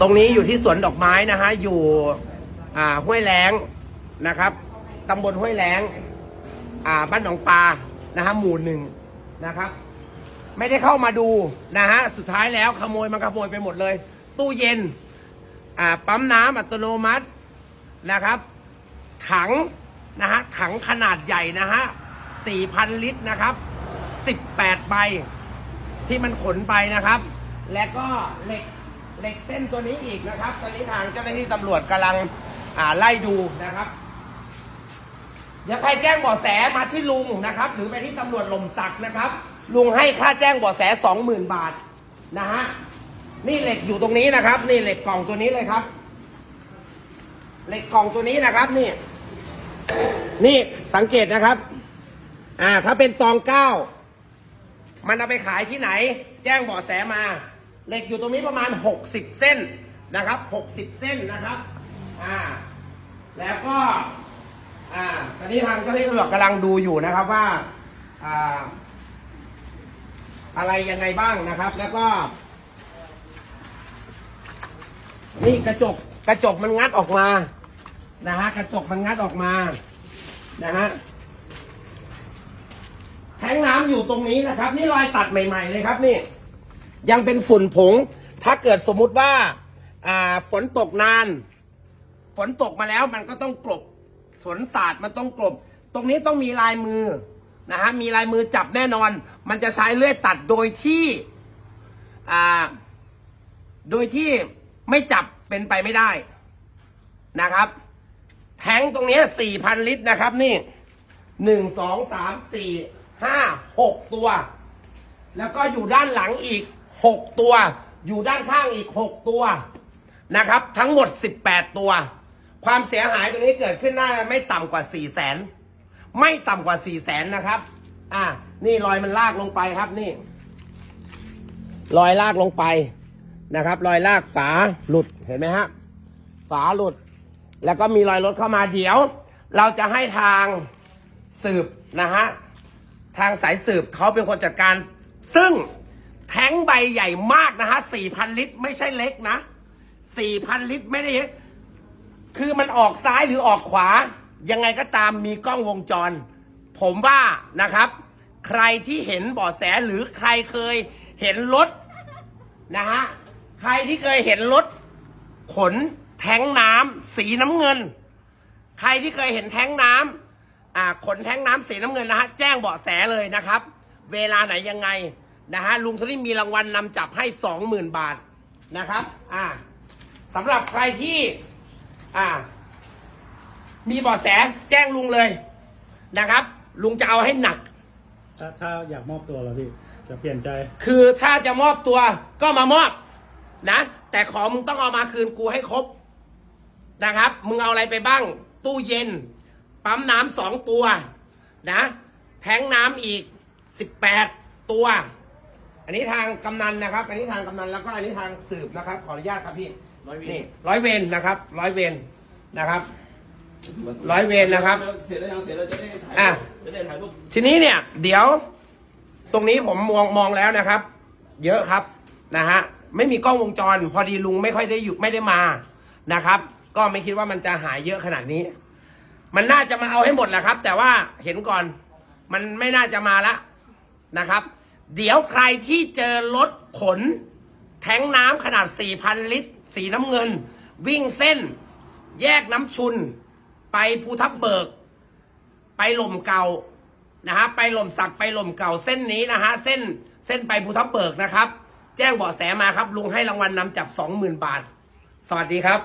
ตรงนี้อยู่ที่สวนดอกไม้นะฮะ อยู่อ่าห้วยแล้งนะครับตำบลห้วยแล้งอ่าบ้านหนองปลานะฮะหมู่หนึ่งนะครับ ไม่ได้เข้ามาดูนะฮะ สุดท้ายแล้วขโมยมันขโมยไปหมดเลย ตู้เย็นอ่าปั๊มน้ำอัตโนมัตินะครับ ถังนะฮะถังขนาดใหญ่นะฮะ4,000 ลิตรนะครับ 18 ใบ ที่มันขนไปนะครับ และก็เหล็ก เหล็กเส้นตัวนี้อีกนะครับ ตอนนี้ทางเจ้าหน้าที่ตำรวจกำลังอ่าไล่ดูนะครับเดี๋ยวใครแจ้งเบาะแสมาที่ลุงนะครับ หรือไปที่ตำรวจหล่มสักนะครับ ลุงให้ค่าแจ้งเบาะแสสองหมื่นบาทนะฮะนี่เหล็กอยู่ตรงนี้นะครับ นี่เหล็กกล่องตัวนี้เลยครับ เหล็กกล่องตัวนี้นะครับ นี่ นี่สังเกตนะครับ อ่า ถ้าเป็นตองเก้ามันเอาไปขายที่ไหน แจ้งเบาะแสมา เหล็กอยู่ตรงนี้ประมาณ 60 เส้นนะครับ 60 เส้นนะครับอ่าแล้วก็อ่าตอนนี้ทางเจ้าหน้าที่ตำรวจกำลังดูอยู่นะครับว่าอ่าอะไรยังไงบ้างนะครับ แล้วก็ นี่กระจกกระจกมันงัดออกมานะฮะกระจกมันงัดออกมานะฮะแทงน้ำอยู่ตรงนี้นะครับ นี่รอยตัดใหม่ ๆ เลยครับนี่ ยังเป็นฝุ่นผง ถ้าเกิดสมมุติว่าอ่าฝนตกนาน ฝนตกมาแล้วมันก็ต้องกลบฝนสาดมันต้องกลบ ตรงนี้ต้องมีลายมือนะฮะมีลายมือจับแน่นอน มันจะใช้เลื่อยตัดโดยที่อ่าโดยที่ไม่จับเป็นไปไม่ได้นะครับ แทงตรงนี้สี่พันลิตรนะครับ นี่หนึ่งสองสามสี่ห้าหกตัว แล้วก็อยู่ด้านหลังอีก หกตัว อยู่ด้านข้างอีกหกตัวนะครับ ทั้งหมดสิบแปดตัว ความเสียหายตรงนี้เกิดขึ้นน่าไม่ต่ำกว่าสี่แสนไม่ต่ำกว่าสี่แสนนะครับ อ่า นี่รอยมันลากลงไปครับนี่ รอยลากลงไปนะครับ รอยลากฝาหลุดเห็นไหมฮะฝาหลุด แล้วก็มีรอยรถเข้ามาเดี๋ยว เราจะให้ทางสืบนะฮะทางสายสืบเขาเป็นคนจัดการ ซึ่ง แท้งใบใหญ่มากนะฮะสี่พันลิตรไม่ใช่เล็กนะสี่พันลิตรไม่ได้เล็กคือมันออกซ้ายหรือออกขวา ยังไงก็ตามมีกล้องวงจร ผมว่านะครับ ใครที่เห็นเบาะแสหรือใครเคยเห็นรถนะฮะใครที่เคยเห็นรถขนแท้งน้ำสีน้ำเงิน ใครที่เคยเห็นแท้งน้ำอ่าขนแท้งน้ำสีน้ำเงินนะฮะแจ้งเบาะแสเลยนะครับ เวลาไหนยังไง นะฮะลุงโทนี่มีรางวัลนนำจับให้สองหมื่นบาทนะครับ อ่าสำหรับใครที่ อ่า มีเบาะแสแจ้งลุงเลยนะครับ ลุงจะเอาให้หนัก ถ้าถ้าอยากมอบตัวแล้วพี่จะเปลี่ยนใจคือถ้าจะมอบตัวก็มามอบนะ แต่ของมึงต้องเอามาคืนกูให้ครบนะครับ มึงเอาอะไรไปบ้าง ตู้เย็น ปั๊มน้ำสองตัวนะ แทงน้ำอีกสิบแปดตัว อันนี้ทางกำนันนะครับ อันนี้ทางกำนันแล้วก็อันนี้ทางสืบนะครับ ขออนุญาตครับพี่ร้อยเวร นี่ร้อยเวรนะครับร้อยเวรนะครับ ร้อยเวรนะครับ เสร็จแล้วยังเสร็จแล้วจะได้ถ่ายอะจะได้ถ่ายรูปทีนี้เนี่ยเดี๋ยวตรงนี้ผมมองมองแล้วนะครับ เยอะครับนะฮะไม่มีกล้องวงจร พอดีลุงไม่ค่อยได้อยู่ไม่ได้มานะครับ ก็ไม่คิดว่ามันจะหายเยอะขนาดนี้ มันน่าจะมาเอาให้หมดแหละครับ แต่ว่าเห็นก่อนมันไม่น่าจะมาละนะครับ เดี๋ยวใครที่เจอรถขน แทงน้ำขนาด 4,000 ลิตร สีน้ำเงิน วิ่งเส้น แยกน้ำชุน ไปภูทับเบิก ไปหล่มเก่านะฮะไปหล่มสักไปหล่มเก่าเส้นนี้นะฮะเส้นเส้นไปภูทับเบิกนะครับ แจ้งเบาะแสมาครับ ลุงให้รางวัลนนำจับ 20,000 บาท สวัสดีครับ